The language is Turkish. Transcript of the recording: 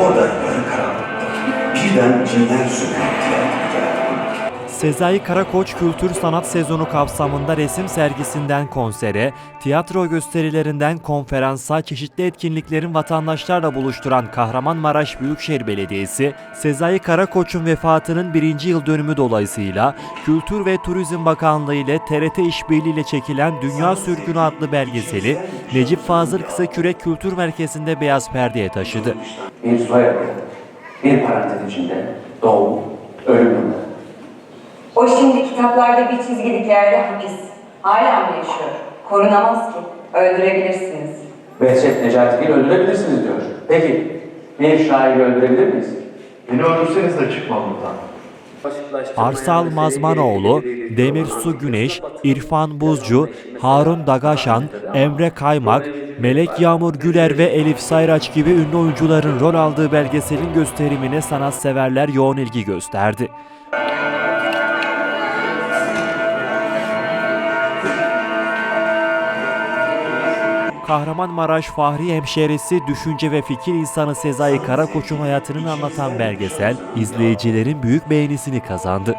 Orada yarı karanlıkta birden cinler sürüklediler. Sezai Karakoç Kültür Sanat Sezonu kapsamında resim sergisinden konsere, tiyatro gösterilerinden konferansa çeşitli etkinliklerin vatandaşlarla buluşturan Kahramanmaraş Büyükşehir Belediyesi, Sezai Karakoç'un vefatının birinci yıl dönümü dolayısıyla Kültür ve Turizm Bakanlığı ile TRT işbirliğiyle çekilen Dünya Sürgünü adlı belgeseli Necip Fazıl Kısakürek Kültür Merkezi'nde beyaz perdeye taşıdı. bir parantez içinde doğum, ölüm. O şimdi kitaplarda bir çizgilik yerde hapis. Hala mı yaşıyor? Korunamaz ki. Öldürebilirsiniz. Behçet Necati'yi öldürebilirsiniz diyor. Peki, bir şairi öldürebilir miyiz? Beni öldürseniz de çıkmam buradan. Arsal Mazmanoğlu, Demirsu Güneş, İrfan Buzcu, Harun Dagaşan, Emre Kaymak, Melek Yağmur Güler ve Elif Sayraç gibi ünlü oyuncuların rol aldığı belgeselin gösterimine sanatseverler yoğun ilgi gösterdi. Kahramanmaraş Fahri Hemşerisi düşünce ve fikir insanı Sezai Karakoç'un hayatını anlatan belgesel izleyicilerin büyük beğenisini kazandı.